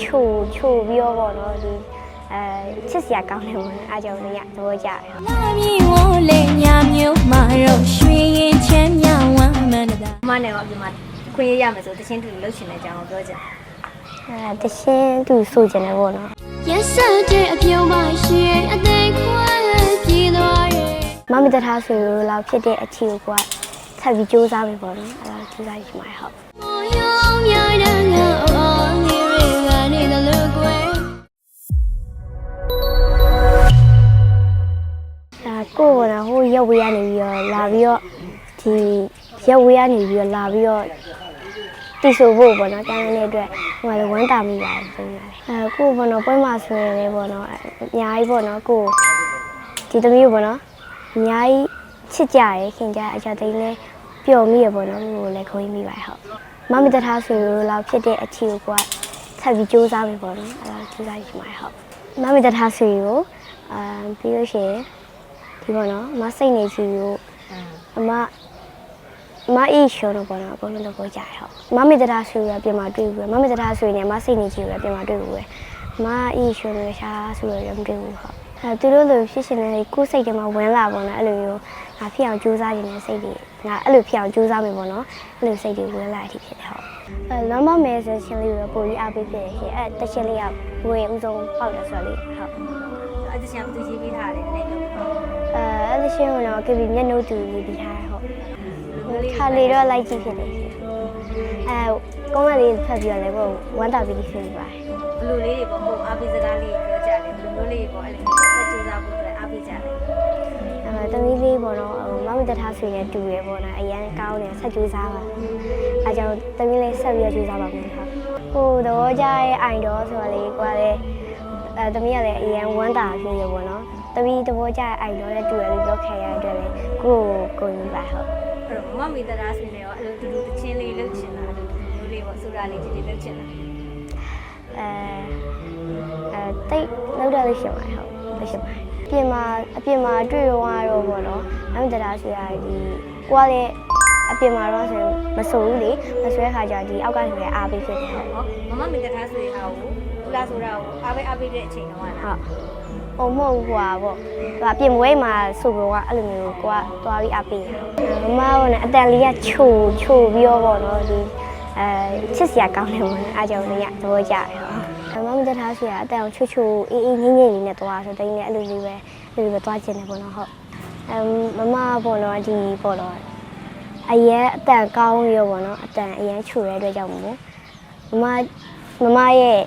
ချိုချိုပြီးတော့ပေါ့နော်ဒီအဲချစ်စရာကောင်းတယ်ပေါ့နော်အားကြောင့်လည်းသဘောကျတယ်လာမြည်ဝလေညာမျိုးမာတော့ရွှေရင်ချမ်းမြောင်ဝမ်းမန္တတာအမနဲ့ရောအပြင်မှာခွင့်ရရမယ်ဆိုတချင်းတူလှုပ်ရှင်တဲ့အကြောင်းကိုပြောချင်အဲတရှင်သူဆိုကြတယ်ပေါ့နော်ရက်ဆက်တဲ့အပြုံးပါရှင်အသေးခွဲပြေးသွားရဲ့မမတထားဆိုလို့လောက်ဖြစ်တဲ့အချီကိုကထပ်ပြီးစူးစမ်းပြီပေါ့နော်အဲ့ဒါစူးစမ်းရှိမှာဟုတ်မောယောင်မြိုင်တဲ့ငါ ကိုယ်ကတော့ဟိုရက်ဝေးကနေပြီးတော့လာပြီးတော့ဒီရက်ဝေးကနေပြီးတော့လာပြီးတော့တီဆိုဖို့ပေါ့နော်တန်းတဲ့အတွက်ဟိုကလည်းဝမ်းတာမိပါတယ်ဆိုရတယ်အဲကိုယ်ပေါ့နော်ပွဲမှာဆွဲတယ်ပေါ့နော်အများကြီးပေါ့နော်ကိုယ်ဒီသမီးကိုပေါ့နော်အများကြီးချစ်ကြရခင်ကြအကြသိန်းလဲပျော်မိရပေါ့နော်ကိုယ်လည်းခုံးမိပါတယ်ဟုတ်မမတထားဆိုလို့လောက်ဖြစ်တဲ့အချီကိုကထပ်ပြီးစူးစမ်းပြီပေါ့နော်အဲ့ဒါစူးစမ်းရှိမှာဟုတ်မမတထားဆိုကိုအာပြီးလို့ရှိရင် ဒီပေါ့နော်မစိတ်နေကြီးကိုအမအမအေးရှောတော့ပေါ့နော်အကုန်လုံးတော့ကြရဟုတ်မမေတ္တာဆိုရပြင်มาတွေ့ဘူးမမေတ္တာဆိုရင်မစိတ်နေကြီးကိုပြင်มาတွေ့ဘူးပဲမအေးရှောလို့ရှားဆိုရမတွေ့ဘူးဟုတ်အဲသူတို့လိုဖြစ်ရှင်နေကိုယ်စိတ်ထဲမှာဝင်လာပေါ့နော်အဲ့လိုမျိုးငါဖြစ်အောင်ကြိုးစားနေတဲ့စိတ်တွေငါအဲ့လိုဖြစ်အောင်ကြိုးစားမယ်ပေါ့နော်အဲ့လိုစိတ်တွေဝင်လာတဲ့အထိဖြစ်တယ်ဟုတ်အဲလမ်းမမဲဆင်းချင်းလေးကိုပို့ပြီးအားပေးဖြစ်တယ်အဲတချင်းလေးကဝင်ဥဆုံးပေါက်တယ်ဆိုတော့လေဟုတ် အဲ့ဒီချင်းဘယ်သူရေးပေးထားတယ်လဲလို့အဲအဲ့ဒီရှင်းကတော့ KB မျက်နှုတ်တူရေးပြီးထားတယ်ဟုတ်ခါလေးတော့လိုက်ကြည့်ဖြစ်တယ်ရှင်အဲကောင်းမလေးဖတ်ပြီးတော့လည်းပေါ့ဝမ်းတာပြီးဖြစ်နေပါတယ်ဘလူလေးတွေပေါ့ဟိုအားပေးစကားလေးပြောကြတယ်ဘလူမျိုးလေးပေါ့အဲ့လိုဆက်ကြိုးစားဖို့အတွက်အားပေးကြတယ်အဲတမီးလေးပေါ့နော်ဟိုမမတထားဆွေနဲ့တူရပေါ့နော်အရန်ကောင်းတယ်ဆက်ကြိုးစားပါအဲကြောင့်တမီးလေးဆက်ပြီးတော့ကြိုးစားပါမယ်ဟုတ်ဟိုတော့ကြရဲ့အိုင်တော်ဆိုတာလေကွာလေ အဲတမီးကလည်းအရန်ဝမ်းတာဖြစ်ရပေါ့နော်တမီးတဘောကြရဲ့အိုင်တော်နဲ့တူရလို့ပြောခဲ့ရတဲ့အတွက်လေကိုကိုကိုကြီးပါဟုတ်အဲ့တော့မမီတရာဆွေနဲ့ရောအဲ့လိုတူတူတချင်းလေးလှုပ်ရှင်တာအဲ့လိုမျိုးလေးပေါ့ဆိုတာလေးကြီးလေးလှုပ်ရှင်တာအဲအဲတိတ်လောက်တော့လို့ရှင်ပါဟုတ်လို့ရှင်ပါအပြင်မှာအပြင်မှာတွေ့ရောကတော့ပေါ့နော်အမ်တရာဆိုရဒီကိုကလည်းအပြင်မှာတော့ဆိုမဆိုဘူးလေမဆွဲခါကြဒီအောက်ကနေပဲအားပေးဖြစ်တယ်ဟုတ်ဟောမမမီတရာဆွေဟာကို ဘူးလားဆိုတာကိုအားပေးအားပေးတဲ့အချိန်တော့လားဟုတ်ဟိုမဟုတ်ဟွာပေါ့ဟိုအပြင်မွေးမှာဆိုတော့ကအဲ့လိုမျိုးကိုကသွားပြီးအားပေးတယ်မမကလည်းအတန်လေးကချိုချိုပြီးတော့ပေါ့နော်ဒီအဲချစ်စရာကောင်းတယ်ပေါ့နော်အားကြောင့်လည်းသဘောကျတယ်ဟုတ်အမမတထားဆွေကအတန်ချွတ်ချွတ်အေးအေးငင်းငင်းလေးနဲ့သွားဆိုတိုင်းလည်းအဲ့လိုလေးပဲအဲ့လိုပဲသွားကျင်တယ်ပေါ့နော်ဟုတ်အမ်မမပေါ့နော်ဒီပေါ့နော်အရင်အတန်ကောင်းရောပေါ့နော်အတန်အရင်ချူတဲ့အတွက်ကြောင့်မို့မမမမရဲ့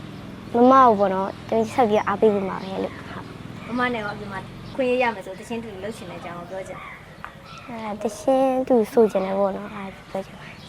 မမကိုပေါ့နော်တင်ဆက်ပြီးအားပေးပြီးမှာပဲလို့ဟုတ်မမနဲ့ရောအပြင်မှာခွင့်ရရမယ်ဆိုတချင်းတူလှုပ်ရှင်တဲ့အကြောင်းကိုပြောချင်အဲတရှင်သူဆိုကျင်တယ်ပေါ့နော်အားပြောချင်ပါတယ်